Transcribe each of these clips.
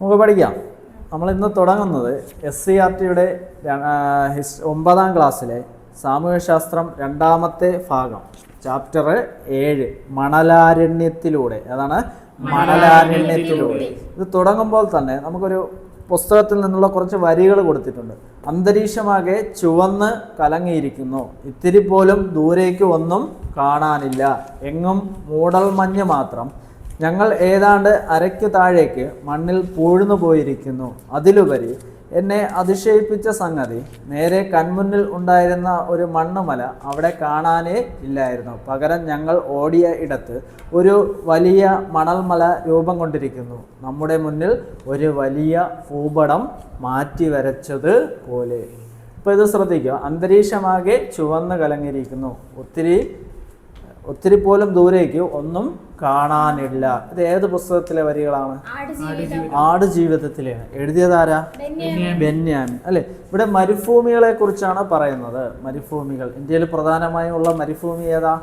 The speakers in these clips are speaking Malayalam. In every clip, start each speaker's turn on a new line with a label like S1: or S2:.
S1: നമുക്ക് പഠിക്കാം. നമ്മൾ ഇന്ന് തുടങ്ങുന്നത് എസ് സി ആർ ടിയുടെ ഒമ്പതാം ക്ലാസ്സിലെ സാമൂഹ്യശാസ്ത്രം രണ്ടാമത്തെ ഭാഗം. ചാപ്റ്റർ ഏഴ് മണലാരണ്യത്തിലൂടെ. അതാണ് മണലാരണ്യത്തിലൂടെ. ഇത് തുടങ്ങുമ്പോൾ തന്നെ നമുക്കൊരു പുസ്തകത്തിൽ നിന്നുള്ള കുറച്ച് വരികൾ കൊടുത്തിട്ടുണ്ട്. അന്തരീക്ഷമാകെ ചുവന്ന് കലങ്ങിയിരിക്കുന്നു. ഇത്തിരി പോലും ദൂരേക്ക് ഒന്നും കാണാനില്ല. എങ്ങും മൂടൽമഞ്ഞ് മാത്രം. ഞങ്ങൾ ഏതാണ്ട് അരയ്ക്ക് താഴേക്ക് മണ്ണിൽ പൂഴ്ന്നു പോയിരിക്കുന്നു. അതിലുപരി എന്നെ അതിശയിപ്പിച്ച സംഗതി നേരെ കൺമുന്നിൽ ഉണ്ടായിരുന്ന ഒരു മണ്ണുമല അവിടെ കാണാനേ ഇല്ലായിരുന്നു. പകരം ഞങ്ങൾ ഓടിയ ഇടത്ത് ഒരു വലിയ മണൽമല രൂപം കൊണ്ടിരിക്കുന്നു. നമ്മുടെ മുന്നിൽ ഒരു വലിയ ഭൂപടം മാറ്റി വരച്ചത് പോലെ. ഇപ്പോൾ ഇത് ശ്രദ്ധിക്കുക. അന്തരീക്ഷമാകെ ചുവന്ന് കലങ്ങിയിരിക്കുന്നു. ഒത്തിരി ഒത്തിരി പോലും ദൂരേക്ക് ഒന്നും കാണാനില്ല. ഇത് ഏത് പുസ്തകത്തിലെ വരികളാണ്? ആട് ജീവിതത്തിലാണ് എഴുതിയതാരാ ബെന്യാൻ അല്ലെ? ഇവിടെ മരുഭൂമികളെ കുറിച്ചാണ് പറയുന്നത്. മരുഭൂമികൾ. ഇന്ത്യയിൽ പ്രധാനമായും ഉള്ള മരുഭൂമി ഏതാ?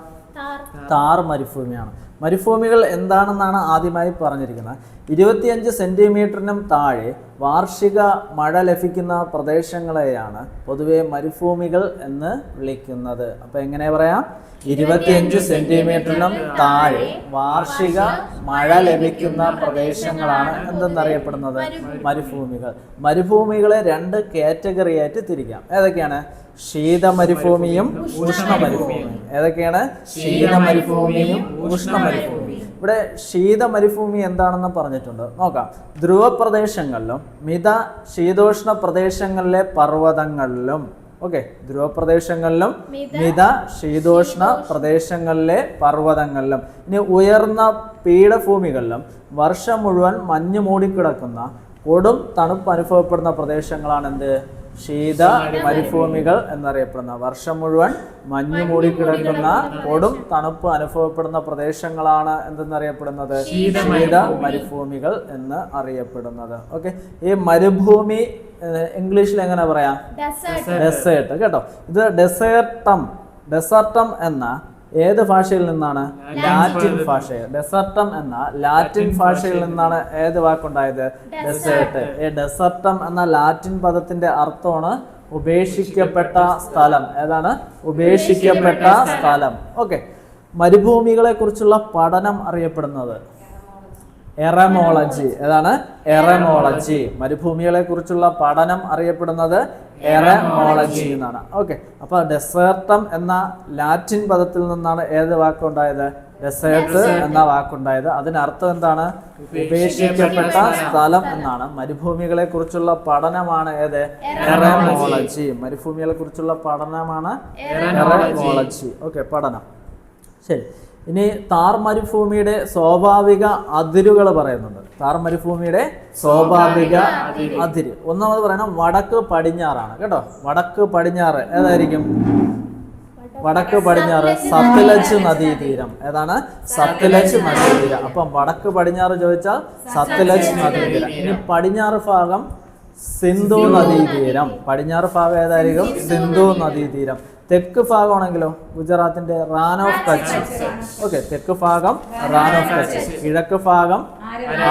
S1: താർ മരുഭൂമിയാണ്. മരുഭൂമികൾ എന്താണെന്നാണ് ആദ്യമായി പറഞ്ഞിരിക്കുന്നത്. ഇരുപത്തിയഞ്ച് സെന്റിമീറ്ററിനും താഴെ വാർഷിക മഴ ലഭിക്കുന്ന പ്രദേശങ്ങളെയാണ് പൊതുവെ മരുഭൂമികൾ എന്ന് വിളിക്കുന്നത്. അപ്പൊ എങ്ങനെ പറയാം? ഇരുപത്തിയഞ്ച് സെന്റിമീറ്ററിനും താഴെ വാർഷിക മഴ ലഭിക്കുന്ന പ്രദേശങ്ങളാണ് എന്തെന്നറിയപ്പെടുന്നത്? മരുഭൂമികൾ. മരുഭൂമികളെ രണ്ട് കാറ്റഗറി ആയിട്ട് തിരിക്കാം. ഏതൊക്കെയാണ്? ശീത മരുഭൂമിയും ഉഷ്ണ മരുഭൂമിയും ഏതൊക്കെയാണ്? ഉഷ്ണ മരുഭൂമിയും ഇവിടെ ശീത മരുഭൂമി എന്താണെന്ന് പറഞ്ഞിട്ടുണ്ട്. നോക്കാം. ധ്രുവ പ്രദേശങ്ങളിലും മിത ശീതോഷ്ണ പ്രദേശങ്ങളിലെ പർവതങ്ങളിലും ഓക്കെ ധ്രുവ പ്രദേശങ്ങളിലും മിത ശീതോഷ്ണ പ്രദേശങ്ങളിലെ പർവതങ്ങളിലും ഇനി ഉയർന്ന പീഠഭൂമികളിലും വർഷം മുഴുവൻ മഞ്ഞ് മൂടിക്കിടക്കുന്ന കൊടും തണുപ്പ് അനുഭവപ്പെടുന്ന പ്രദേശങ്ങളാണ് എന്ത് ശീത മരുഭൂമികൾ എന്നറിയപ്പെടുന്ന വർഷം മുഴുവൻ മഞ്ഞു മൂടിക്കിടക്കുന്ന കൊടും തണുപ്പ് അനുഭവപ്പെടുന്ന പ്രദേശങ്ങളാണ് എന്തെന്നറിയപ്പെടുന്നത്? ശീത മരുഭൂമികൾ. എന്ന് അറിയപ്പെടുന്നത്. ഓക്കെ ഈ മരുഭൂമി ഇംഗ്ലീഷിൽ എങ്ങനെ പറയാം? ഡെസേർട്ട് കേട്ടോ. ഇത് ഡെസേർട്ടം ഡെസേർട്ടം എന്ന ഏത് ഭാഷയിൽ നിന്നാണ് ലാറ്റിൻ ഭാഷ. ഡെസർട്ടം എന്ന ലാറ്റിൻ ഭാഷയിൽ നിന്നാണ് ഏത് വാക്കുണ്ടായത്? ഡെസേർട്ട് ഈ ഡെസർട്ടം എന്ന ലാറ്റിൻ പദത്തിന്റെ അർത്ഥമാണ് ഉപേക്ഷിക്കപ്പെട്ട സ്ഥലം. ഏതാണ്? ഉപേക്ഷിക്കപ്പെട്ട സ്ഥലം. ഓക്കെ മരുഭൂമികളെ കുറിച്ചുള്ള പഠനം അറിയപ്പെടുന്നത്. എറമോളജി ഏതാണ്? എറമോളജി മരുഭൂമികളെ കുറിച്ചുള്ള പഠനം അറിയപ്പെടുന്നത് എറമോളജി എന്നാണ്. ഓക്കെ അപ്പൊ ഡെസേർട്ടം എന്ന ലാറ്റിൻ പദത്തിൽ നിന്നാണ് ഏത് വാക്കുണ്ടായത്? ഡെസേർട്ട് എന്ന വാക്കുണ്ടായത്. അതിനർത്ഥം എന്താണ്? ഉപേക്ഷിക്കപ്പെട്ട സ്ഥലം എന്നാണ്. മരുഭൂമികളെ കുറിച്ചുള്ള പഠനമാണ് ഏത്? എറമോളജി മരുഭൂമികളെ കുറിച്ചുള്ള പഠനമാണ് എറമോളജി ഓക്കെ പഠനം. ശരി. ഇനി താർ മരുഭൂമിയുടെ സ്വാഭാവിക അതിരുകൾ പറയുന്നുണ്ട്. താർ മരുഭൂമിയുടെ സ്വാഭാവിക അതിര്. ഒന്നാമത് പറയണം വടക്ക് പടിഞ്ഞാറാണ്. കേട്ടോ? വടക്ക് പടിഞ്ഞാറ് ഏതായിരിക്കും? വടക്ക് പടിഞ്ഞാറ് സത്ലജ് നദീതീരം. ഏതാണ്? സത്ലജ് നദീതീരം. അപ്പം വടക്ക് പടിഞ്ഞാറ് ചോദിച്ചാൽ സത്ലജ് നദീതീരം. ഇനി പടിഞ്ഞാറ് ഭാഗം സിന്ധു നദീതീരം. പടിഞ്ഞാറ് ഭാഗം ഏതായിരിക്കും? സിന്ധു നദീതീരം. തെക്ക് ഭാഗമാണെങ്കിലോ? ഗുജറാത്തിന്റെ റാൻ ഓഫ് കച്ച്. ഓക്കെ തെക്ക് ഭാഗം റാൻ ഓഫ് കച്ച്. കിഴക്ക് ഭാഗം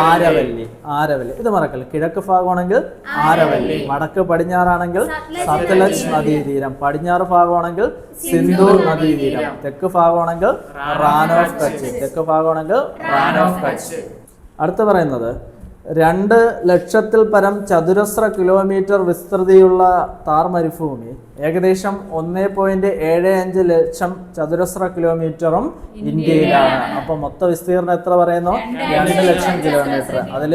S1: ആരവല്ലി. ആരവല്ലി. ഇത് മറക്കല്ല? കിഴക്ക് ഭാഗമാണെങ്കിൽ ആരവല്ലി. വടക്ക് പടിഞ്ഞാറാണെങ്കിൽ സത്ലജ് നദീതീരം. പടിഞ്ഞാറ് ഭാഗമാണെങ്കിൽ സിന്ധു നദീതീരം. തെക്ക് ഭാഗമാണെങ്കിൽ റാൻ ഓഫ് കച്ച്. തെക്ക് ഭാഗമാണെങ്കിൽ റാൻ ഓഫ് കച്ച്. അടുത്ത് പറയുന്നത് രണ്ട് ലക്ഷത്തിൽ പരം ചതുരശ്ര കിലോമീറ്റർ വിസ്തൃതിയുള്ള താർ മരുഭൂമി ഏകദേശം ഒന്നേ പോയിന്റ് ഏഴ് അഞ്ച് ലക്ഷം ചതുരശ്ര കിലോമീറ്ററും ഇന്ത്യയിലാണ്. അപ്പൊ മൊത്ത വിസ്തീർണം എത്ര പറയുന്നു? രണ്ട് ലക്ഷം കിലോമീറ്റർ അതിൽ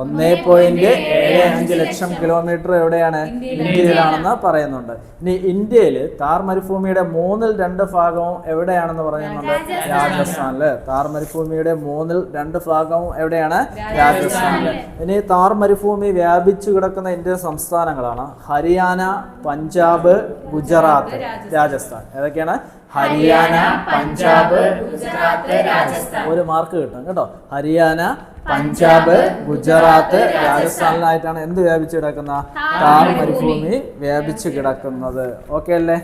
S1: ഒന്നേ പോയിന്റ് ഏഴ് അഞ്ച് ലക്ഷം കിലോമീറ്റർ എവിടെയാണ്? ഇന്ത്യയിലാണെന്ന് പറയുന്നുണ്ട്. ഇനി ഇന്ത്യയിൽ താർ മരുഭൂമിയുടെ മൂന്നിൽ രണ്ട് ഭാഗവും എവിടെയാണെന്ന് പറയുന്നുണ്ട്? രാജസ്ഥാനിൽ താർ മരുഭൂമിയുടെ മൂന്നിൽ രണ്ട് ഭാഗവും എവിടെയാണ്? രാജസ്ഥാനിൽ ഇനി താർ മരുഭൂമി വ്യാപിച്ചു കിടക്കുന്ന ഇന്ത്യൻ സംസ്ഥാനങ്ങളാണ് ഹരിയാന പഞ്ചാബ് ഗുജറാത്ത് രാജസ്ഥാൻ. ഏതൊക്കെയാണ്? ഹരിയാന പഞ്ചാബ് ഒരു മാർക്ക് കിട്ടും കേട്ടോ. ഹരിയാന പഞ്ചാബ് ഗുജറാത്ത് രാജസ്ഥാനിലായിട്ടാണ് എന്ത് വ്യാപിച്ചു കിടക്കുന്ന താർ മരുഭൂമി വ്യാപിച്ചു കിടക്കുന്നത്. ഓക്കെ അല്ലേ?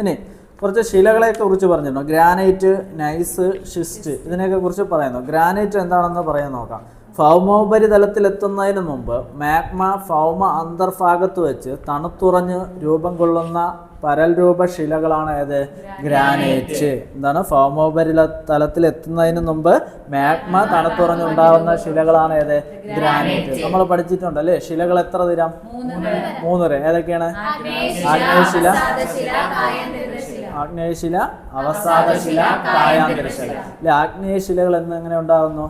S1: ഇനി കുറച്ച് ശിലകളെ കുറിച്ച് പറഞ്ഞിരുന്നു. ഗ്രാനൈറ്റ് നൈസ് ഷിസ്റ്റ് ഇതിനെയൊക്കെ കുറിച്ച് പറയുന്നു. ഗ്രാനൈറ്റ് എന്താണെന്ന് പറയാൻ നോക്കാം. ഭൗമോപരിതലത്തിലെത്തുന്നതിന് മുമ്പ് മാഗ്മ ഭൗമ അന്തർഭാഗത്ത് വെച്ച് തണുത്തുറഞ്ഞ് രൂപം കൊള്ളുന്ന പരൽരൂപ ശിലകളാണ് ഏത്? ഗ്രാനൈറ്റ്. എന്താണ്? ഫോമോപരില തലത്തിൽ എത്തുന്നതിന് മുമ്പ് മാഗ്മ തണുത്തുറഞ്ഞുണ്ടാവുന്ന ശിലകളാണ് ഏത്? ഗ്രാനൈറ്റ്. നമ്മൾ പഠിച്ചിട്ടുണ്ട് അല്ലേ ശിലകൾ എത്ര തരാം? മൂന്ന് തരം ഏതൊക്കെയാണ്? ആഗ്നേയശില ആഗ്നേയശില അവസാദശില കായാന്തരശില. അല്ലെ ആഗ്നേയശിലകൾ എന്ന് എങ്ങനെ ഉണ്ടാകുന്നു?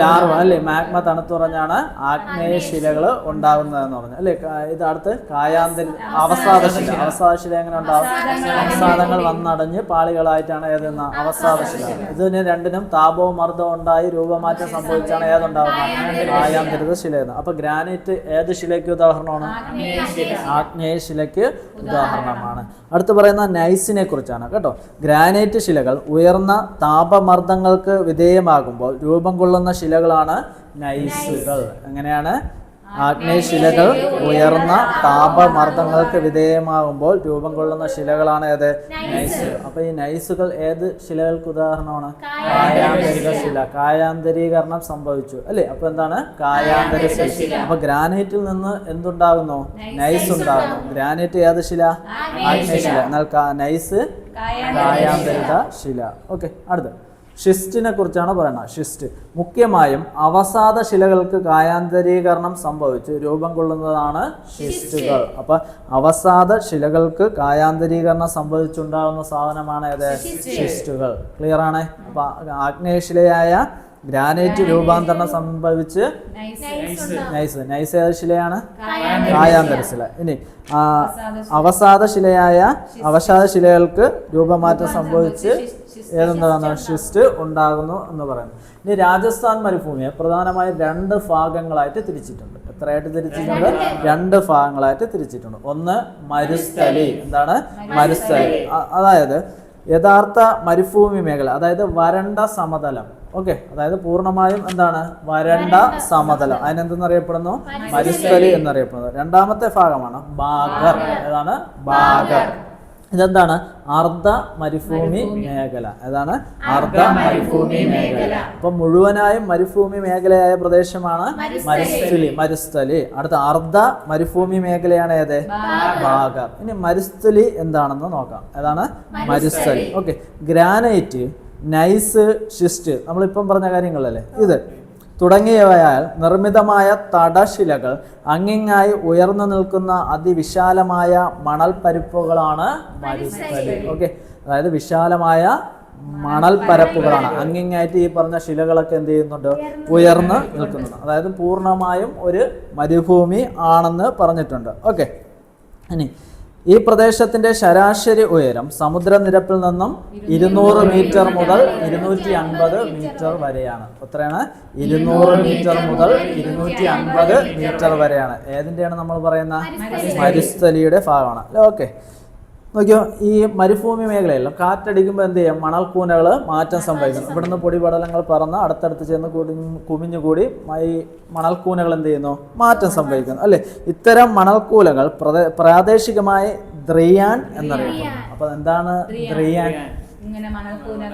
S1: ലാർവ അല്ലേ? മാഗ്മ തണുത്തുറഞ്ഞാണ് ആഗ്നേയശിലകൾ ഉണ്ടാകുന്നതെന്ന് പറഞ്ഞു. അല്ലേ? ഇത് അടുത്ത് കായാന്തര അവസാദശില അവസാദശില എങ്ങനെ ഉണ്ടാവും? അവസാദങ്ങൾ വന്നടഞ്ഞ് പാളികളായിട്ടാണ് ഏതെന്ന അവസാദശില ഇതിന് രണ്ടിനും താപവും മർദ്ദവും ഉണ്ടായി രൂപമാറ്റം സംഭവിച്ചാണ് ഏതുണ്ടാവുന്നത്? കായാന്തരിത ശില എന്ന് അപ്പൊ ഗ്രാനൈറ്റ് ഏത് ശിലയ്ക്ക് ഉദാഹരണമാണ്? ആഗ്നേയശിലയ്ക്ക് ഉദാഹരണമാണ്. അടുത്ത് പറയുന്ന നൈസിനെ കുറിച്ചാണ്. കേട്ടോ. ഗ്രാനൈറ്റ് ശിലകൾ ഉയർന്ന താപമർദ്ദങ്ങൾക്ക് വിധേയമാകുമ്പോൾ രൂപം കൊള്ളുന്ന ശിലകളാണ് നൈസുകൾ. എങ്ങനെയാണ് ആഗ്നേയശിലകൾ ഉയർന്ന താപമർദ്ദങ്ങൾക്ക് വിധേയമാകുമ്പോൾ രൂപം കൊള്ളുന്ന ശിലകളാണ് ഏത്? നൈസ്. അപ്പൊ ഈ നൈസുകൾ ഏത് ശിലകൾക്ക് ഉദാഹരണമാണ്? കായാന്തരിക ശില. കായാന്തരീകരണം സംഭവിച്ചു. അല്ലേ? അപ്പൊ എന്താണ്? കായാന്തര ശില. അപ്പൊ ഗ്രാനൈറ്റിൽ നിന്ന് എന്തുണ്ടാകുന്നു? നൈസ് ഉണ്ടാകുന്നു. ഗ്രാനൈറ്റ് ഏത് ശില? ആഗ്നേയശില എന്നാൽ നൈസ് കായാന്തരിക ശില. ഓക്കെ അടുത്ത് ഷിസ്റ്റിനെ കുറിച്ചാണ് പറയുന്നത്. ഷിസ്റ്റ് മുഖ്യമായും അവസാദ ശിലകൾക്ക് കായാന്തരീകരണം സംഭവിച്ച് രൂപം കൊള്ളുന്നതാണ് ഷിസ്റ്റുകൾ അപ്പൊ അവസാദ ശിലകൾക്ക് കായാന്തരീകരണം സംഭവിച്ചുണ്ടാകുന്ന സാധനമാണ് ഏത്? ഷിസ്റ്റുകൾ ക്ലിയർ ആണ്? അപ്പൊ ആഗ്നേയശിലയായ ഗ്രാനൈറ്റ് രൂപാന്തരണം സംഭവിച്ച് നൈസ്. നൈസ്. ഏത് ശിലയാണ്? കായാന്തര ശില. ഇനി അവസാദ ശിലയായ അവസാദ ശിലകൾക്ക് രൂപമാറ്റം സംഭവിച്ച് ഏതെന്താണ്? ഷിസ്റ്റ് ഉണ്ടാകുന്നു എന്ന് പറയുന്നു. ഇനി രാജസ്ഥാൻ മരുഭൂമിയെ പ്രധാനമായും രണ്ട് ഭാഗങ്ങളായിട്ട് തിരിച്ചിട്ടുണ്ട്. എത്രയായിട്ട് തിരിച്ചിട്ടുണ്ട്? രണ്ട്. ഭാഗങ്ങളായിട്ട് തിരിച്ചിട്ടുണ്ട്. ഒന്ന് മരുസ്ഥലി. എന്താണ്? മരുസ്ഥലി. അതായത് യഥാർത്ഥ മരുഭൂമി മേഖല അതായത് വരണ്ട സമതലം. ഓക്കെ അതായത് പൂർണമായും എന്താണ്? വരണ്ട സമതലം. അതിനെന്തെന്നറിയപ്പെടുന്നു? മരുസ്ഥലി എന്നറിയപ്പെടുന്നു. രണ്ടാമത്തെ ഭാഗമാണ് ബാഗർ. ഏതാണ്? ബാഗർ. ഇതെന്താണ്? അർദ്ധ മരുഭൂമി മേഖല. ഏതാണ്? അർദ്ധ മരുഭൂമി മേഖല. അപ്പൊ മുഴുവനായും മരുഭൂമി മേഖലയായ പ്രദേശമാണ് മരുസ്ഥലി. മരുസ്ഥലി. അടുത്ത അർദ്ധ മരുഭൂമി മേഖലയാണ് ഏത്? ബാഗർ. ഇനി മരുസ്ഥലി എന്താണെന്ന് നോക്കാം. ഏതാണ്? Marusthali. Okay. Granite gneiss schist നമ്മളിപ്പം പറഞ്ഞ കാര്യങ്ങളല്ലേ? ഇത്. തുടങ്ങിയവയാൽ നിർമ്മിതമായ തടശിലകൾ അങ്ങിങ്ങായി ഉയർന്നു നിൽക്കുന്ന അതിവിശാലമായ മണൽപ്പരിപ്പുകളാണ് ഓക്കെ. അതായത് വിശാലമായ മണൽപ്പരപ്പുകളാണ്. അങ്ങിങ്ങായിട്ട് ഈ പറഞ്ഞ ശിലകളൊക്കെ എന്ത് ചെയ്യുന്നുണ്ട്? ഉയർന്ന് നിൽക്കുന്നുണ്ട്. അതായത് പൂർണമായും ഒരു മരുഭൂമി ആണെന്ന് പറഞ്ഞിട്ടുണ്ട്. ഓക്കെ. ഇനി ഈ പ്രദേശത്തിന്റെ ശരാശരി ഉയരം സമുദ്രനിരപ്പിൽ നിന്നും ഇരുന്നൂറ് മീറ്റർ മുതൽ ഇരുന്നൂറ്റി അൻപത് മീറ്റർ വരെയാണ്. എത്രയാണ്? ഇരുന്നൂറ് മീറ്റർ മുതൽ ഇരുന്നൂറ്റി അൻപത് മീറ്റർ വരെയാണ്. ഏതിന്റെയാണ് നമ്മൾ പറയുന്ന മരുസ്ഥലിയുടെ. ഭാഗമാണ്. ഓക്കെ. നോക്കിയോ ഈ മരുഭൂമി മേഖലയിൽ കാറ്റടിക്കുമ്പോൾ എന്ത് ചെയ്യാം? മണൽക്കൂനകൾ മാറ്റം സംഭവിക്കുന്നു ഇവിടുന്ന് പൊടിപടലങ്ങൾ പറന്ന് അടുത്തടുത്ത് ചെന്ന് കുടി കുമിഞ്ഞുകൂടി കൂടി ഈ മണൽക്കൂനകൾ എന്ത് ചെയ്യുന്നു? മാറ്റം സംഭവിക്കുന്നു. അല്ലേ? ഇത്തരം മണൽക്കൂലകൾ പ്രദേ- പ്രാദേശികമായി ദ്രിയാൻ എന്നറിയപ്പെടുന്നു. അപ്പൊ എന്താണ് ദ്രിയാൻ.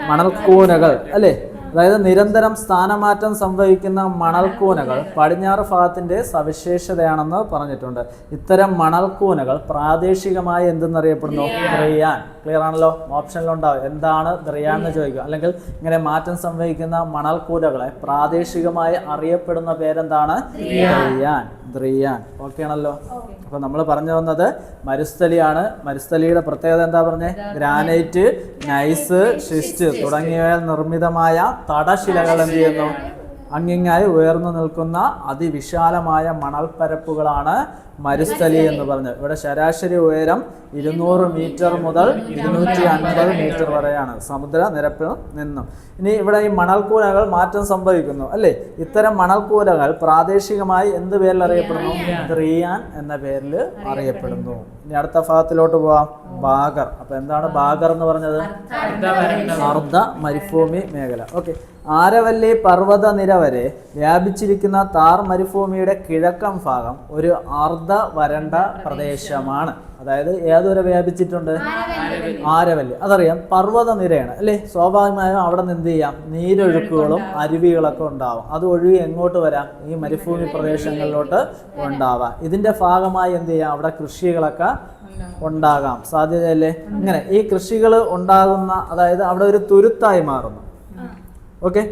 S2: മണൽക്കൂനകൾ.
S1: അല്ലേ? അതായത് നിരന്തരം സ്ഥാനമാറ്റം സംഭവിക്കുന്ന മണൽക്കൂനകൾ പടിഞ്ഞാറ് ഭാഗത്തിന്റെ സവിശേഷതയാണെന്ന് പറഞ്ഞിട്ടുണ്ട്. ഇത്തരം മണൽക്കൂനകൾ പ്രാദേശികമായി എന്തെന്നറിയപ്പെടുന്നു? ദ്രിയാൻ ക്ലിയർ ആണല്ലോ? ഓപ്ഷനിലുണ്ടാവും എന്താണ് ദ്രിയാൻ എന്ന് ചോദിക്കുക. അല്ലെങ്കിൽ ഇങ്ങനെ മാറ്റം സംഭവിക്കുന്ന മണൽക്കൂരകളെ പ്രാദേശികമായി അറിയപ്പെടുന്ന പേരെന്താണ്? ദ്രിയാൻ ദ്രിയാൻ ഓക്കെ ആണല്ലോ? അപ്പൊ നമ്മൾ പറഞ്ഞു വന്നത് മരുസ്ഥലിയാണ്. മരുസ്ഥലിയുടെ പ്രത്യേകത എന്താ പറഞ്ഞേ? ഗ്രാനൈറ്റ് നൈസ് ഷിസ്റ്റ് തുടങ്ങിയവയാൽ നിർമ്മിതമായ തടശിലകൾ എന്ത് ചെയ്യുന്നു? അങ്ങിങ്ങായി ഉയർന്നു നിൽക്കുന്ന അതിവിശാലമായ മണൽപ്പരപ്പുകളാണ് മരുസ്ഥലി എന്ന് പറഞ്ഞത്. ഇവിടെ ശരാശരി ഉയരം ഇരുന്നൂറ് മീറ്റർ മുതൽ ഇരുന്നൂറ്റി അൻപത് മീറ്റർ വരെയാണ്. സമുദ്ര നിരപ്പിൽ നിന്നും. ഇനി ഇവിടെ ഈ മണൽക്കൂരകൾ മാറ്റം സംഭവിക്കുന്നു അല്ലേ? ഇത്തരം മണൽക്കൂരകൾ പ്രാദേശികമായി എന്ത് പേരിൽ അറിയപ്പെടുന്നു? ത്രീയാൻ എന്ന പേരിൽ അറിയപ്പെടുന്നു. ഇനി അടുത്ത ഭാഗത്തിലോട്ട് പോവാം. ബാഗർ. അപ്പൊ എന്താണ് ബാഗർ എന്ന് പറഞ്ഞത്? അർദ്ധ മരുഭൂമി മേഖല. ഓക്കെ. ആരവല്ലി പർവത നിര വരെ വ്യാപിച്ചിരിക്കുന്ന താർ മരുഭൂമിയുടെ കിഴക്കൻ ഭാഗം ഒരു അർദ്ധ വരണ്ട പ്രദേശമാണ്. അതായത് ഏതുവരെ വ്യാപിച്ചിട്ടുണ്ട്? ആരവല്ലി. അതറിയാം പർവത നിരയാണ് അല്ലേ? സ്വാഭാവികമായും അവിടെ നിന്ന് എന്ത് ചെയ്യാം? നീരൊഴുക്കുകളും അരുവികളൊക്കെ ഉണ്ടാവും. അത് ഒഴുകി എങ്ങോട്ട് വരാം? ഈ മരുഭൂമി പ്രദേശങ്ങളിലോട്ട് ഉണ്ടാവാം. ഇതിന്റെ ഭാഗമായി എന്ത് ചെയ്യാം? അവിടെ കൃഷികളൊക്കെ ഉണ്ടാകാം. സാധ്യതയല്ലേ? ഇങ്ങനെ ഈ കൃഷികൾ ഉണ്ടാകുന്ന അതായത് അവിടെ ഒരു തുരുത്തായി മാറുന്നു. ഓക്കെ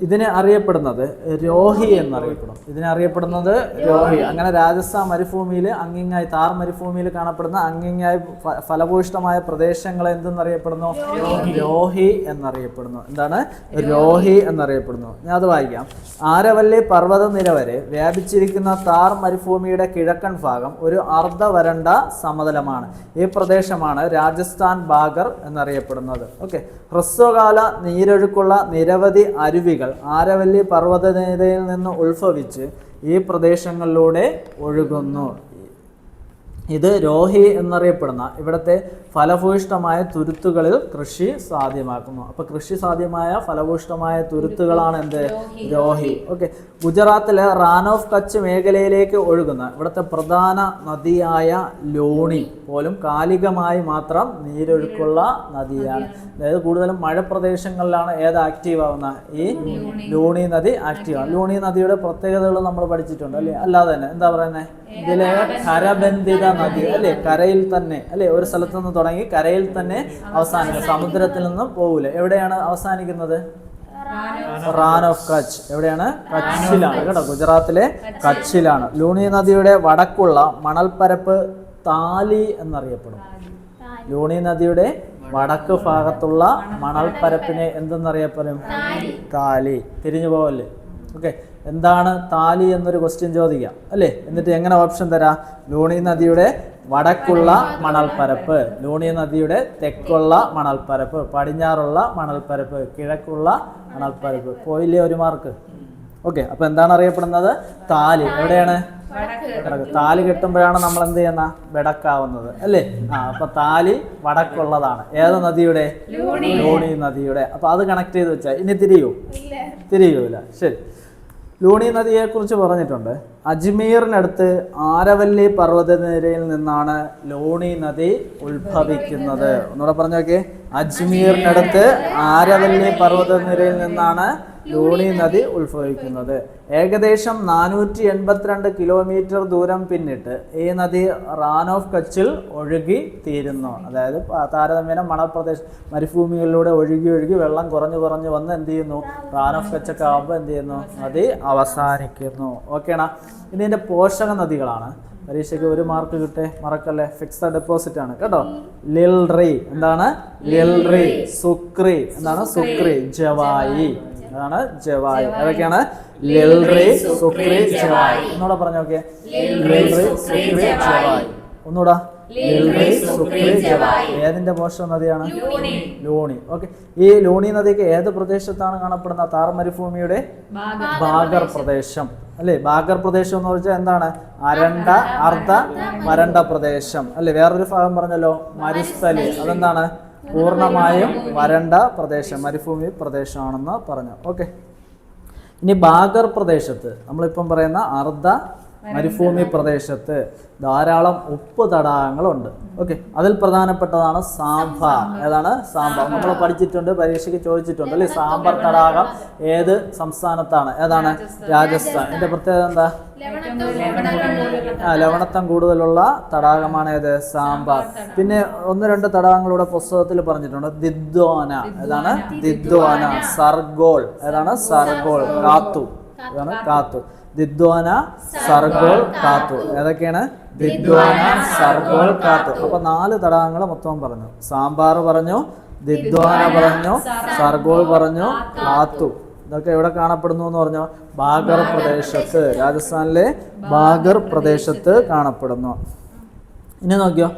S1: ഇതിനെ അറിയപ്പെടുന്നത് രോഹി എന്നറിയപ്പെടും. ഇതിനെ അറിയപ്പെടുന്നത് രോഹി. അങ്ങനെ രാജസ്ഥാൻ മരുഭൂമിയിൽ അങ്ങിങ്ങായി താർ മരുഭൂമിയിൽ കാണപ്പെടുന്ന അങ്ങിങ്ങായി ഫലഭൂഷ്ടമായ പ്രദേശങ്ങൾ എന്തെന്നറിയപ്പെടുന്നു? രോഹി. എന്നറിയപ്പെടുന്നു. എന്താണ്? രോഹി എന്നറിയപ്പെടുന്നു. ഞാൻ അത് വായിക്കാം. ആരവല്ലി പർവത നിര വരെ വ്യാപിച്ചിരിക്കുന്ന താർ മരുഭൂമിയുടെ കിഴക്കൻ ഭാഗം ഒരു അർദ്ധ വരണ്ട സമതലമാണ്. ഈ പ്രദേശമാണ് രാജസ്ഥാൻ ബാഗർ എന്നറിയപ്പെടുന്നത്. ഓക്കെ. ഹ്രസ്വകാല നീരൊഴുക്കുള്ള നിരവധി അരുവികൾ. ആരവല്ലി പർവതനിരയിൽ നിന്ന് ഉത്ഭവിച്ച് ഈ പ്രദേശങ്ങളിലൂടെ ഒഴുകുന്നു. ഇത് രോഹി എന്നറിയപ്പെടുന്ന ഇവിടുത്തെ ഫലഭൂയിഷ്ടമായ തുരുത്തുകളിൽ കൃഷി സാധ്യമാക്കുന്നു. അപ്പൊ കൃഷി സാധ്യമായ ഫലഭൂയിഷ്ടമായ തുരുത്തുകളാണ് എന്ത്? രോഹി. ഓക്കെ. ഗുജറാത്തിലെ റാൻ ഓഫ് കച്ച് മേഖലയിലേക്ക് ഒഴുകുന്ന ഇവിടുത്തെ പ്രധാന നദിയായ ലോണി പോലും കാലികമായി മാത്രം നീരൊഴുക്കുള്ള നദിയാണ്. അതായത് കൂടുതലും മഴപ്രദേശങ്ങളിലാണ് ഏത് ആക്റ്റീവ് ആവുന്ന ഈ ലോണി. നദി ആക്റ്റീവ്. ആണ് ലോണി നദിയുടെ പ്രത്യേകതകൾ നമ്മൾ പഠിച്ചിട്ടുണ്ട് അല്ലേ? അല്ലാതെ തന്നെ. എന്താ പറയുന്നത് ഇതിലെ കരബന്ധിത നദി അല്ലേ? കരയിൽ തന്നെ അല്ലേ? ഒരു സ്ഥലത്ത് നിന്ന് തുടങ്ങി കരയിൽ തന്നെ അവസാനിക്കും സമുദ്രത്തിൽ നിന്നും പോകൂല എവിടെയാണ് അവസാനിക്കുന്നത്? റാൻ ഓഫ് കച്ച് എവിടെയാണ്? കച്ചിലാണ് കേട്ടോ. ഗുജറാത്തിലെ കച്ചിലാണ്. ലൂണി നദിയുടെ വടക്കുള്ള മണൽപ്പരപ്പ് താലി എന്നറിയപ്പെടും. ലൂണി നദിയുടെ വടക്ക് ഭാഗത്തുള്ള മണൽപ്പരപ്പിനെ എന്തെന്നറിയപ്പെടും? താലി. തിരിഞ്ഞു പോവല്ലേ? ഓക്കെ എന്താണ് താലി എന്നൊരു ക്വസ്റ്റ്യൻ ചോദിക്കാം. അല്ലേ? എന്നിട്ട് എങ്ങനെ ഓപ്ഷൻ തരാം? ലൂണി നദിയുടെ വടക്കുള്ള മണൽപ്പരപ്പ്. ലൂണി നദിയുടെ തെക്കുള്ള മണൽപ്പരപ്പ്. പടിഞ്ഞാറുള്ള മണൽപ്പരപ്പ്. കിഴക്കുള്ള മണൽപ്പരപ്പ്. പോയില്ലേ ഒരു മാർക്ക് ഓക്കെ അപ്പൊ എന്താണ് അറിയപ്പെടുന്നത്? താലി. എവിടെയാണ്? താലി കെട്ടുമ്പോഴാണ് നമ്മൾ എന്ത് ചെയ്യുന്ന? വെടക്കാവുന്നത്. അല്ലേ? ആ അപ്പൊ താലി വടക്കുള്ളതാണ്. ഏത് നദിയുടെ? ലൂണി. നദിയുടെ. അപ്പൊ അത് കണക്ട് ചെയ്ത് വെച്ചാൽ ഇനി തിരിയൂ. തിരിയൂല. ശരി. ലൂണി നദിയെക്കുറിച്ച് പറഞ്ഞിട്ടുണ്ട്. അജ്മീറിനടുത്ത് ആരവല്ലി പർവതനിരയിൽ നിന്നാണ് ലോണി നദി ഉത്ഭവിക്കുന്നത്. ഒന്നുകൂടെ പറഞ്ഞോക്കെ അജ്മീറിനടുത്ത് ആരവല്ലി പർവതനിരയിൽ നിന്നാണ് ലൂണി നദി ഉത്ഭവിക്കുന്നത്. ഏകദേശം നാനൂറ്റി എൺപത്തിരണ്ട് കിലോമീറ്റർ ദൂരം പിന്നിട്ട് ഈ നദി റാൻ ഓഫ് കച്ചിൽ ഒഴുകി തീരുന്നു. അതായത് താരതമ്യേന മണപ്രദേശ മരുഭൂമികളിലൂടെ ഒഴുകി ഒഴുകി വെള്ളം കുറഞ്ഞു കുറഞ്ഞു വന്ന് എന്ത് ചെയ്യുന്നു? റാൻ ഓഫ് കച്ചൊക്കെ ആകുമ്പോൾ എന്ത് ചെയ്യുന്നു? നദി അവസാനിക്കുന്നു. ഓക്കേണാ ഇനി ഇതിന്റെ പോഷക നദികളാണ്. പരീക്ഷയ്ക്ക് ഒരു മാർക്ക് കിട്ടേ. മറക്കല്ലേ? ഫിക്സഡ് ഡെപ്പോസിറ്റ് ആണ്. കേട്ടോ? ലിൽറി എന്താണ്? ലിൽറി സുക്രി. എന്താണ്? സുക്രി. ജവായി. അതാണ് ജവായ്. അതൊക്കെയാണ് ലിൽറി സുക്രി ജവായി. ഒന്നുകൂടെ പറഞ്ഞു നോക്കിയേ. ലിൽറി സുക്രി ജവായി. ഒന്നുകൂടാ. ഏതിന്റെ പോഷക നദിയാണ്? ലൂണി. ഓക്കെ. ഈ ലൂണി നദിക്ക് ഏത് പ്രദേശത്താണ് കാണപ്പെടുന്ന താർ മരുഭൂമിയുടെ ബാഗർ പ്രദേശം അല്ലേ? ഭാഗർ പ്രദേശം എന്ന് വെച്ചാൽ എന്താണ്? അരണ്ട അർദ്ധ വരണ്ട പ്രദേശം. അല്ലെ? വേറൊരു ഭാഗം പറഞ്ഞല്ലോ മരുസ്ഥലി. അതെന്താണ്? പൂർണമായും വരണ്ട പ്രദേശം മരുഭൂമി പ്രദേശമാണെന്ന് പറഞ്ഞു. ഓക്കെ ഇനി ബാഗർ പ്രദേശത്ത് നമ്മളിപ്പം പറയുന്ന അർദ്ധ മരുഭൂമി പ്രദേശത്ത് ധാരാളം ഉപ്പ് തടാകങ്ങളുണ്ട്. ഓക്കെ. അതിൽ പ്രധാനപ്പെട്ടതാണ് സാംബ ഏതാണ്? സാമ്പാർ. നമ്മൾ പഠിച്ചിട്ടുണ്ട് പരീക്ഷയ്ക്ക് ചോദിച്ചിട്ടുണ്ട് അല്ലേ? സാമ്പാർ തടാകം ഏത് സംസ്ഥാനത്താണ്? ഏതാണ്? രാജസ്ഥാൻ. ഇതിന്റെ പ്രത്യേകത എന്താ? ആ ലവണത്വം കൂടുതലുള്ള തടാകമാണ് ഏത്? സാമ്പാർ. പിന്നെ ഒന്ന് രണ്ട് തടാകങ്ങളുടെ പുസ്തകത്തിൽ പറഞ്ഞിട്ടുണ്ട്. ദിദ്വാന. ഏതാണ്? ദിദ്വാന. സർഗോൾ. ഏതാണ്? സർഗോൾ. കാത്തു. ഏതാണ് കാത്തു. ദിദ്വാന സർഗോൾ കാത്തു. ഏതൊക്കെയാണ്? ദിദ്വാന സർഗോൾ കാത്തു. അപ്പൊ നാല് തടാകങ്ങൾ മൊത്തം പറഞ്ഞു. സാമ്പാർ പറഞ്ഞു ദിദ്വാന പറഞ്ഞു സർഗോൾ പറഞ്ഞു കാത്തു. ഇതൊക്കെ എവിടെ കാണപ്പെടുന്നു എന്ന് പറഞ്ഞു? ബാഗർ പ്രദേശത്ത്. രാജസ്ഥാനിലെ ബാഗർ പ്രദേശത്ത്. കാണപ്പെടുന്നു. ഇനി നോക്കിയോ?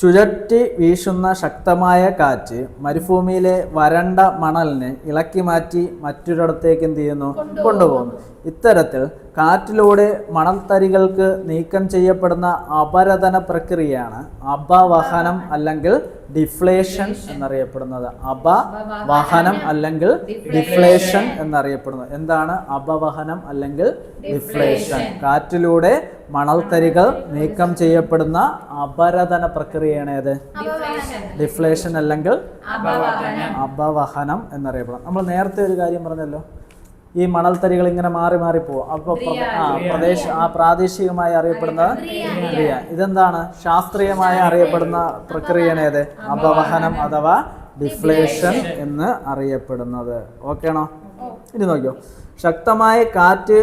S1: ചുഴറ്റി വീശുന്ന ശക്തമായ കാറ്റ് മരുഭൂമിയിലെ വരണ്ട മണലിനെ ഇളക്കി മാറ്റി മറ്റൊരിടത്തേക്ക് എന്ത് ചെയ്യുന്നു? കൊണ്ടുപോകുന്നു. ഇത്തരത്തിൽ കാറ്റിലൂടെ മണൽത്തരികൾക്ക് നീക്കം ചെയ്യപ്പെടുന്ന അപരതന പ്രക്രിയയാണ് അപവഹനം അല്ലെങ്കിൽ ഡിഫ്ലേഷൻ എന്നറിയപ്പെടുന്നത്. അപവഹനം അല്ലെങ്കിൽ ഡിഫ്ലേഷൻ എന്നറിയപ്പെടുന്നത്. എന്താണ് അപവഹനം അല്ലെങ്കിൽ ഡിഫ്ലേഷൻ? കാറ്റിലൂടെ മണൽത്തരികൾ നീക്കം ചെയ്യപ്പെടുന്ന അപരതന പ്രക്രിയയാണ് ഏത്? ഡിഫ്ലേഷൻ അല്ലെങ്കിൽ അപവഹനം. എന്നറിയപ്പെടുന്നത്. നമ്മൾ നേരത്തെ ഒരു കാര്യം പറഞ്ഞല്ലോ. ഈ മണൽത്തരികൾ ഇങ്ങനെ മാറി മാറി പോകും അപ്പോൾ ആ പ്രദേശ ആ പ്രാദേശികമായി അറിയപ്പെടുന്ന ക്രിയ ഇതെന്താണ്? ശാസ്ത്രീയമായി അറിയപ്പെടുന്ന പ്രക്രിയയാണ് ഏത്? അപവഹനം അഥവാ ഡിഫ്ലേഷൻ എന്ന് അറിയപ്പെടുന്നത്. ഓക്കെ ആണോ? ഇനി നോക്കിയോ. ശക്തമായ കാറ്റ്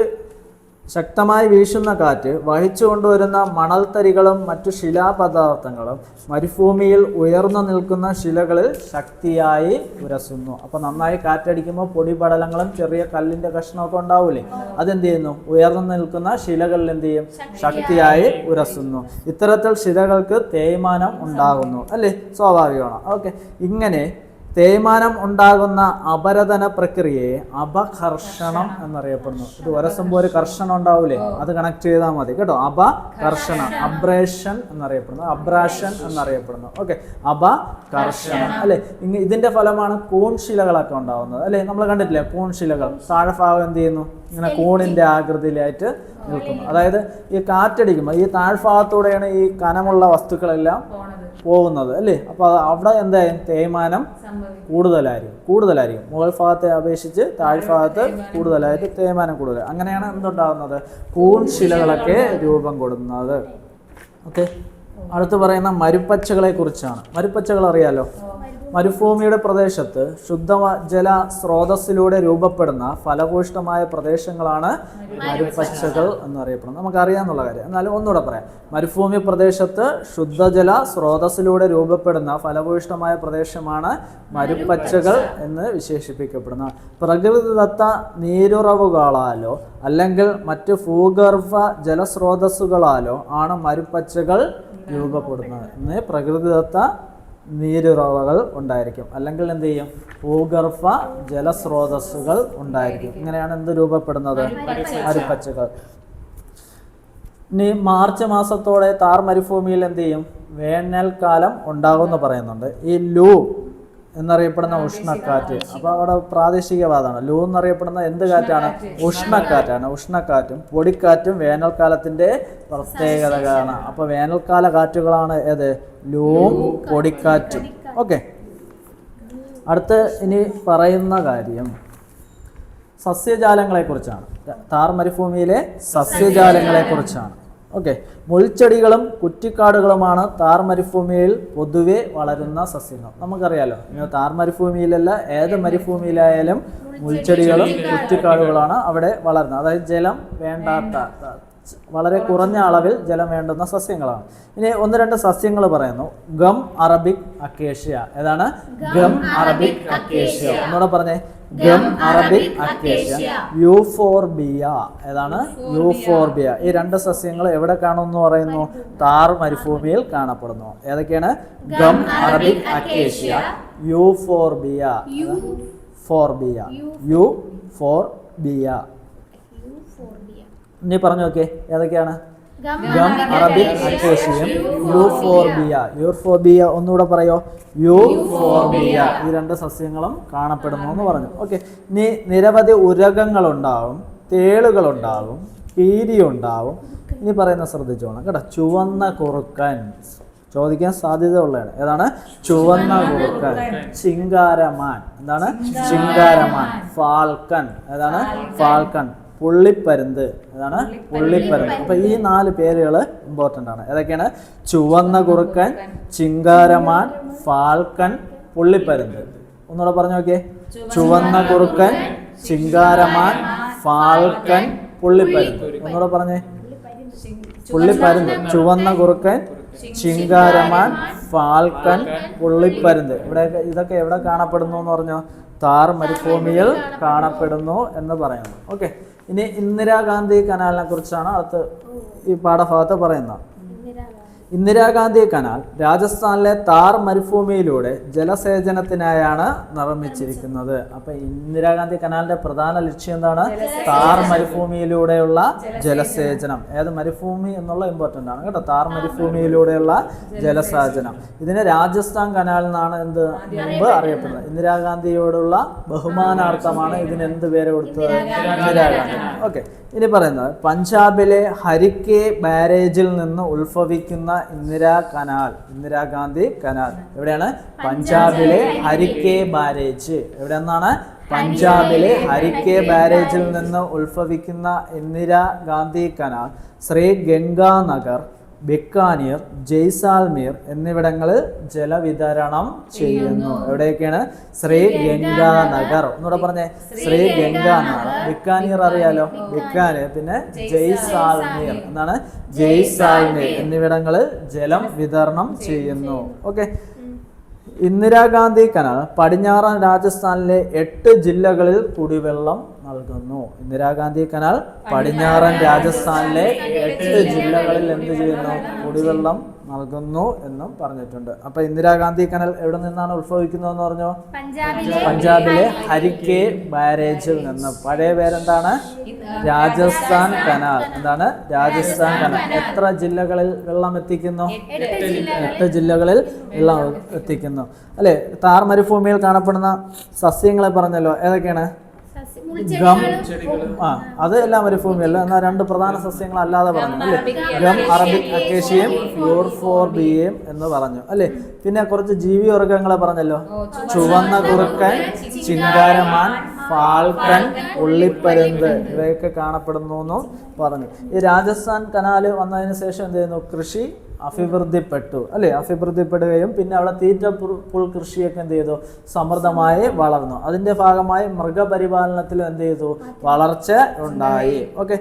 S1: ശക്തമായി വീശുന്ന കാറ്റ് വഹിച്ചു കൊണ്ടുവരുന്ന മണൽത്തരികളും മറ്റു ശിലാപദാർത്ഥങ്ങളും മരുഭൂമിയിൽ ഉയർന്നു നിൽക്കുന്ന ശിലകളിൽ ശക്തിയായി ഉരസുന്നു. അപ്പോൾ നന്നായി കാറ്റടിക്കുമ്പോൾ പൊടിപടലങ്ങളും ചെറിയ കല്ലിന്റെ കഷ്ണമൊക്കെ ഉണ്ടാവൂലേ? അതെന്ത് ചെയ്യുന്നു ഉയർന്നു നിൽക്കുന്ന ശിലകളിൽ എന്ത് ചെയ്യും ശക്തിയായി ഉരസുന്നു. ഇത്തരത്തിൽ ശിലകൾക്ക് തേയ്മാനം ഉണ്ടാകുന്നു. അല്ലേ? സ്വാഭാവികമാണ്. ഓക്കെ. ഇങ്ങനെ തേയ്മാനം ഉണ്ടാകുന്ന അപരതന പ്രക്രിയയെ അപകർഷണം എന്നറിയപ്പെടുന്നു. ഇത് ഒരസം ഒരു കർഷണം ഉണ്ടാവൂലേ? അത് കണക്ട് ചെയ്താൽ മതി. കേട്ടോ? അപകർഷണം. അബ്രേഷൻ എന്നറിയപ്പെടുന്നു. അബ്രാഷൻ എന്നറിയപ്പെടുന്നു. ഓക്കെ. അപകർഷണം. അല്ലെ? ഇതിന്റെ ഫലമാണ് കൂൺശിലകളൊക്കെ ഉണ്ടാവുന്നത്. അല്ലെ? നമ്മൾ കണ്ടിട്ടില്ലേ? കൂൺശിലകൾ താഴെഭാഗം എന്ത് ചെയ്യുന്നു? ഇങ്ങനെ കൂണിന്റെ ആകൃതിയിലായിട്ട് നിൽക്കുന്നു. അതായത് ഈ കാറ്റടിക്കുമ്പോൾ ഈ താഴ്ഭാഗത്തൂടെയാണ് ഈ കനമുള്ള വസ്തുക്കളെല്ലാം പോകുന്നത് അല്ലേ? അപ്പോൾ അവിടെ എന്തായാലും തേയ്മാനം കൂടുതലായിരിക്കും കൂടുതലായിരിക്കും. മുകൾ ഭാഗത്തെ അപേക്ഷിച്ച് താഴ്ഭാഗത്ത് കൂടുതലായിട്ട് തേയ്മാനം കൂടുതൽ അങ്ങനെയാണ് എന്തുണ്ടാകുന്നത്? കൂൺശിലകളൊക്കെ രൂപം കൊടുക്കുന്നത് ഓക്കെ? അടുത്ത് പറയുന്ന മരുപ്പച്ചകളെ കുറിച്ചാണ് മരുപ്പച്ചകൾ അറിയാലോ? മരുഭൂമിയുടെ പ്രദേശത്ത് ശുദ്ധ ജല സ്രോതസ്സിലൂടെ രൂപപ്പെടുന്ന ഫലഭൂഷ്ടമായ പ്രദേശങ്ങളാണ് മരുപ്പച്ചകൾ എന്നറിയപ്പെടുന്നത്. നമുക്കറിയാന്നുള്ള കാര്യം. എന്നാലും ഒന്നുകൂടെ പറയാം. മരുഭൂമി പ്രദേശത്ത് ശുദ്ധജല സ്രോതസ്സിലൂടെ രൂപപ്പെടുന്ന ഫലഭൂഷ്ടമായ പ്രദേശമാണ് മരുപ്പച്ചകൾ എന്ന് വിശേഷിപ്പിക്കപ്പെടുന്നത്. പ്രകൃതിദത്ത നീരുറവുകളാലോ അല്ലെങ്കിൽ മറ്റ് ഭൂഗർഭ ജലസ്രോതസ്സുകളാലോ ആണ് മരുപ്പച്ചകൾ രൂപപ്പെടുന്നത്. എന്ന് പ്രകൃതിദത്ത നീരുറവകൾ ഉണ്ടായിരിക്കും. അല്ലെങ്കിൽ എന്ത് ചെയ്യും? ഭൂഗർഭ ജലസ്രോതസ്സുകൾ ഉണ്ടായിരിക്കും. ഇങ്ങനെയാണ് എന്ത് രൂപപ്പെടുന്നത്? അരിപ്പച്ചകൾ. ഇനി മാർച്ച് മാസത്തോടെ താർ മരുഭൂമിയിൽ എന്ത് ചെയ്യും? വേനൽക്കാലം ഉണ്ടാകുമെന്ന് പറയുന്നുണ്ട്. ഈ ലൂ എന്നറിയപ്പെടുന്ന ഉഷ്ണക്കാറ്റ്. അപ്പോൾ അവിടെ പ്രാദേശികവാദമാണ് ലൂ എന്നറിയപ്പെടുന്ന എന്ത് കാറ്റാണ്? ഉഷ്ണക്കാറ്റാണ്. ഉഷ്ണക്കാറ്റും പൊടിക്കാറ്റും വേനൽക്കാലത്തിന്റെ പ്രത്യേകതകളാണ്. അപ്പോൾ വേനൽക്കാല കാറ്റുകളാണ് ഏത്? ലൂവും പൊടിക്കാറ്റും. ഓക്കെ. അടുത്ത് ഇനി പറയുന്ന കാര്യം. സസ്യജാലങ്ങളെക്കുറിച്ചാണ്. താർ മരുഭൂമിയിലെ സസ്യജാലങ്ങളെക്കുറിച്ചാണ്. ഓക്കെ മുൾച്ചെടികളും കുറ്റിക്കാടുകളുമാണ് താർ മരുഭൂമിയിൽ പൊതുവെ വളരുന്ന സസ്യങ്ങൾ. നമുക്കറിയാലോ ഇനി താർ മരുഭൂമിയിലല്ല ഏത് മരുഭൂമിയിലായാലും മുൾച്ചെടികളും കുറ്റിക്കാടുകളാണ് അവിടെ വളരുന്നത്. അതായത് ജലം വേണ്ടാത്ത വളരെ കുറഞ്ഞ അളവിൽ ജലം വേണ്ടുന്ന സസ്യങ്ങളാണ്. ഇനി ഒന്ന് രണ്ട് സസ്യങ്ങൾ പറയുന്നു. Gum arabic acacia. ഏതാണ്? Gum arabic acacia. ഒന്നുകൂടെ പറഞ്ഞേ. Gum arabic acacia. യൂഫോർബിയ. ഏതാണ്? യൂഫോർബിയ. ഈ രണ്ട് സസ്യങ്ങൾ എവിടെ കാണുമെന്ന് പറയുന്നു? താർ മരുഭൂമിയിൽ കാണപ്പെടുന്നു. ഏതൊക്കെയാണ്? Gum arabic acacia. യൂഫോർബിയ. ഫോർബിയ യു ഫോർ ബിയ ഇനി പറഞ്ഞു നോക്കേ ഏതൊക്കെയാണ്? ഗം അറബിക് അക്കോസിയം യൂഫോർബിയ. യൂർഫോബിയ ഒന്നുകൂടെ പറയോ? യൂഫോർബിയ. ഈ രണ്ട് സസ്യങ്ങളും കാണപ്പെടുന്നു എന്ന് പറഞ്ഞു. ഓക്കെ. നീ നിരവധി ഉരകങ്ങളുണ്ടാവും തേളുകളുണ്ടാവും തേളുകൾ ഉണ്ടാവും ഇനി പറയുന്ന ശ്രദ്ധിച്ചോണം കേട്ടോ. ചുവന്ന കുറുക്കൻ. ചോദിക്കാൻ സാധ്യത ഉള്ളതാണ് ഏതാണ്? ചുവന്ന കുറുക്കൻ. ചിങ്കാരമാൻ. എന്താണ്? ചിങ്കാരമാൻ. ഫാൽക്കൻ. ഏതാണ്? ഫാൽക്കൺ പുള്ളിപ്പരുന്ത്. അതാണ് പുള്ളിപ്പരുന്ത്. അപ്പൊ ഈ നാല് പേരുകൾ ഇമ്പോർട്ടന്റ് ആണ്. ഏതൊക്കെയാണ്? ചുവന്ന കുറുക്കൻ ചിങ്കാരമാൻ ഫാൽക്കൺ പുള്ളിപ്പരുന്ത്. ഒന്നുകൂടെ പറഞ്ഞു നോക്കിയേ. ചുവന്ന കുറുക്കൻ ചിങ്കാരമാൻ ഫാൽക്കൺ പുള്ളിപ്പരുന്ത്. ഒന്നുകൂടെ പറഞ്ഞേ. പുള്ളിപ്പരുന്ത്. ചുവന്ന കുറുക്കൻ ചിങ്കാരമാൻ ഫാൽക്കൺ പുള്ളിപ്പരുന്ത്. ഇവിടെ ഇതൊക്കെ എവിടെ കാണപ്പെടുന്നു എന്ന് പറഞ്ഞോ? താർ മരുഭൂമിയിൽ കാണപ്പെടുന്നു എന്ന് പറയുന്നു. ഓക്കെ. ഇനി ഇന്ദിരാഗാന്ധി കനാലിനെ കുറിച്ചാണ് അടുത്ത് ഈ പാഠഭാഗത്ത് പറയുന്നത്. ഇന്ദിരാഗാന്ധി കനാൽ രാജസ്ഥാനിലെ താർ മരുഭൂമിയിലൂടെ ജലസേചനത്തിനായാണ് നിർമ്മിച്ചിരിക്കുന്നത്. അപ്പൊ ഇന്ദിരാഗാന്ധി കനാലിന്റെ പ്രധാന ലക്ഷ്യം എന്താണ്? താർ മരുഭൂമിയിലൂടെയുള്ള ജലസേചനം. ഏത് മരുഭൂമി എന്നുള്ള ഇമ്പോർട്ടന്റ് ആണ് കേട്ടോ. താർ മരുഭൂമിയിലൂടെയുള്ള ജലസേചനം. ഇതിനെ രാജസ്ഥാൻ കനാൽ എന്നാണ് എന്ത് മുമ്പ് അറിയപ്പെടുന്നത്. ഇന്ദിരാഗാന്ധിയോടുള്ള ബഹുമാനാർത്ഥമാണ് ഇതിന് എന്ത് പേര് കൊടുത്തത്? ഇന്ദിരാഗാന്ധി ഓക്കെ. ഇനി പറയുന്നത് പഞ്ചാബിലെ ഹരിക്കെ ബാരേജിൽ നിന്ന് ഉത്ഭവിക്കുന്ന ഇന്ദിരാ കനാൽ ഇന്ദിരാഗാന്ധി കനാൽ. എവിടെയാണ്? പഞ്ചാബിലെ ഹരിക്കെ ബാരേജ്. എവിടെ നിന്നാണ് പഞ്ചാബിലെ ഹരിക്കെ ബാരേജിൽ നിന്ന് ഉത്ഭവിക്കുന്ന ഇന്ദിരാഗാന്ധി കനാൽ ശ്രീ ഗംഗാനഗർ ബിക്കാനീർ ജയ്സാൽമീർ എന്നിവിടങ്ങളിൽ ജലവിതരണം ചെയ്യുന്നു. എവിടെയൊക്കെയാണ്? ശ്രീ ഗംഗാനഗർ എന്നൂടെ പറഞ്ഞേ. ശ്രീ ഗംഗാനഗർ ബിക്കാനിയർ അറിയാലോ? ബിക്കാനീർ. പിന്നെ ജയ്സാൽമീർ. എന്നാണ് ജയ്സാൽമീർ എന്നിവിടങ്ങളിൽ ജലം വിതരണം ചെയ്യുന്നു. ഓക്കെ. ഇന്ദിരാഗാന്ധി കനാൽ പടിഞ്ഞാറൻ രാജസ്ഥാനിലെ എട്ട് ജില്ലകളിൽ കുടിവെള്ളം നൽകുന്നു. ഇന്ദിരാഗാന്ധി കനാൽ പടിഞ്ഞാറൻ രാജസ്ഥാനിലെ എട്ട് ജില്ലകളിൽ എന്ത് ചെയ്യുന്നു? കുടിവെള്ളം നൽകുന്നു എന്നും പറഞ്ഞിട്ടുണ്ട്. അപ്പൊ ഇന്ദിരാഗാന്ധി കനൽ എവിടെ നിന്നാണ് ഉത്ഭവിക്കുന്നതെന്ന് പറഞ്ഞോ?
S3: പഞ്ചാബിലെ
S1: പഞ്ചാബിലെ ഹരിക്കെ. ബാരേജിൽ നിന്ന്. പഴയ പേരെന്താണ്? രാജസ്ഥാൻ കനാൽ. എന്താണ്? രാജസ്ഥാൻ കനാൽ. എത്ര ജില്ലകളിൽ വെള്ളം എത്തിക്കുന്നു? എട്ട് ജില്ലകളിൽ വെള്ളം എത്തിക്കുന്നു. അല്ലെ? താർ മരുഭൂമിയിൽ കാണപ്പെടുന്ന സസ്യങ്ങളെ പറഞ്ഞല്ലോ. ഏതൊക്കെയാണ്? ഗം ആ അത് എല്ലാം മരുഭൂമിയല്ല എന്നാൽ രണ്ട് പ്രധാന സസ്യങ്ങൾ അല്ലാതെ പറഞ്ഞു അല്ലേ? ഗം അറബിക് അക്കേഷ്യയും യൂർഫോർബിയയും എന്ന് പറഞ്ഞു അല്ലേ? പിന്നെ കുറച്ച് ജീവി വർഗങ്ങളെ പറഞ്ഞല്ലോ. ചുവന്ന കുറുക്കൻ ചിങ്കാരമാൻ ഫാൽക്കൻ ഉള്ളിപ്പരുന്ത്. ഇവയൊക്കെ കാണപ്പെടുന്നു എന്നും പറഞ്ഞു. ഈ രാജസ്ഥാൻ കനാല് വന്നതിന് ശേഷം എന്ത് ചെയ്യുന്നു? കൃഷി അഭിവൃദ്ധിപ്പെട്ടു. അല്ലേ? അഭിവൃദ്ധിപ്പെടുകയും പിന്നെ അവിടെ തീറ്റ പുൽ- കൃഷിയൊക്കെ എന്ത് ചെയ്തു? സമൃദ്ധമായി വളർന്നു. അതിന്റെ ഭാഗമായി മൃഗപരിപാലനത്തിലും എന്ത് ചെയ്തു? വളർച്ച ഉണ്ടായി. ഓക്കെ.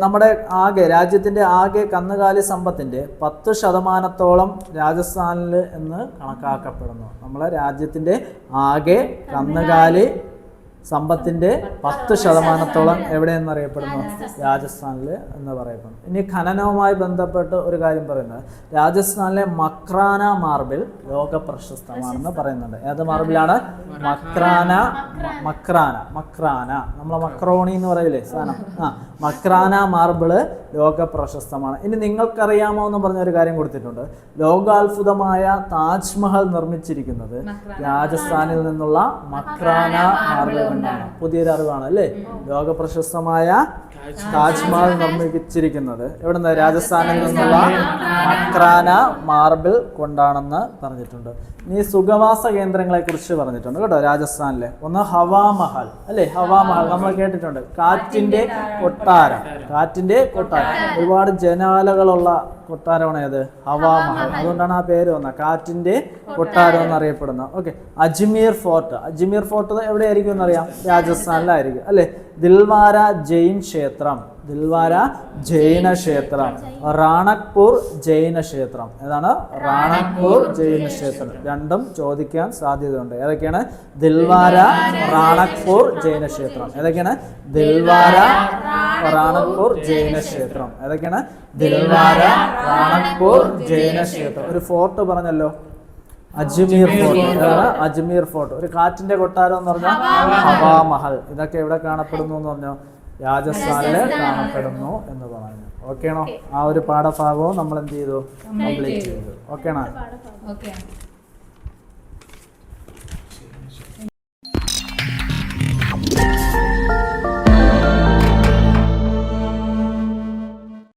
S1: നമ്മുടെ ആകെ രാജ്യത്തിന്റെ ആകെ കന്നുകാലി സമ്പത്തിന്റെ പത്ത് ശതമാനത്തോളം രാജസ്ഥാനിൽ എന്ന് കണക്കാക്കപ്പെടുന്നു. നമ്മളെ രാജ്യത്തിന്റെ ആകെ കന്നുകാലി സമ്പത്തിന്റെ പത്ത് ശതമാനത്തോളം എവിടെയെന്ന് അറിയപ്പെടുന്നു രാജസ്ഥാനിൽ എന്ന് പറയപ്പെടുന്നു. ഇനി ഖനനവുമായി ബന്ധപ്പെട്ട് ഒരു കാര്യം പറയുന്നത്. രാജസ്ഥാനിലെ മക്രാന മാർബിൾ ലോക പ്രശസ്തമാണെന്ന് പറയുന്നുണ്ട്. ഏത് മാർബിളാണ്? മക്രാന മക്രാന മക്രാന. നമ്മളെ മക്രോണി എന്ന് പറയില്ലേ സാധനം? ആ മക്രാന മാർബിൾ ലോക പ്രശസ്തമാണ് ഇനി നിങ്ങൾക്കറിയാമോ എന്ന് പറഞ്ഞ ഒരു കാര്യം കൊടുത്തിട്ടുണ്ട്. ലോകാത്ഭുതമായ താജ്മഹൽ നിർമ്മിച്ചിരിക്കുന്നത് രാജസ്ഥാനിൽ നിന്നുള്ള മക്രാന മാർബിൾ പുതിയൊരു അറിവാണ് അല്ലേ ലോക പ്രശസ്തമായ താജ്മഹൽ നിർമ്മിച്ചിരിക്കുന്നത്. എവിടുന്ന്? രാജസ്ഥാനിൽ നിന്നുള്ള അക്രാന മാർബിൾ കൊണ്ടാണെന്ന് പറഞ്ഞിട്ടുണ്ട്. ഇനി സുഖവാസ കേന്ദ്രങ്ങളെ കുറിച്ച് പറഞ്ഞിട്ടുണ്ട് കേട്ടോ രാജസ്ഥാനിലെ. ഒന്ന് ഹവാമഹൽ അല്ലേ? ഹവാമഹൽ നമ്മൾ കേട്ടിട്ടുണ്ട്. കാറ്റിന്റെ കൊട്ടാരം കാറ്റിന്റെ കൊട്ടാരം. ഒരുപാട് ജനാലകളുള്ള കൊട്ടാരമാണ് ഏത്? ഹവാ മഹൽ. അതുകൊണ്ടാണ് ആ പേര് വന്നത്. കാറ്റിന്റെ കൊട്ടാരം എന്നറിയപ്പെടുന്നത്. Okay. Ajmer fort. Ajmer fort എവിടെയായിരിക്കും എന്നറിയാം? രാജസ്ഥാനിലായിരിക്കും. അല്ലെ? ദിൽവാര ജെയിൻ ക്ഷേത്രം. ദിൽവാര ജൈന ക്ഷേത്രം റാണക്പൂർ ജൈന ക്ഷേത്രം ഏതാണ്? റാണക്പൂർ ജൈന ക്ഷേത്രം രണ്ടും ചോദിക്കാൻ സാധ്യതയുണ്ട്. ഏതൊക്കെയാണ്? ദിൽവാര റാണക്പൂർ ജൈന ക്ഷേത്രം ഏതൊക്കെയാണ്? ദിൽവാര റാണക്പൂർ ജൈന ക്ഷേത്രം ഏതൊക്കെയാണ്? ദിൽവാര റാണക്പൂർ ജൈന ക്ഷേത്രം ഒരു ഫോർട്ട് പറഞ്ഞല്ലോ. അജ്മീർ ഫോർട്ട് അതാണ് അജ്മീർ ഫോർട്ട് ഒരു കാറ്റിന്റെ കൊട്ടാരം എന്ന് പറഞ്ഞാൽ ഹവാമഹൽ ഇതൊക്കെ എവിടെ കാണപ്പെടുന്നു എന്ന് പറഞ്ഞു? രാജസ്ഥാനിൽ കാണപ്പെടുന്നു എന്ന് പറഞ്ഞു. ഓക്കെയാണോ ആ ഒരു പാഠഭാഗവും നമ്മൾ എന്ത് ചെയ്തു? കംപ്ലീറ്റ് ചെയ്തു. ഓക്കെയാണോ
S2: ഓക്കെ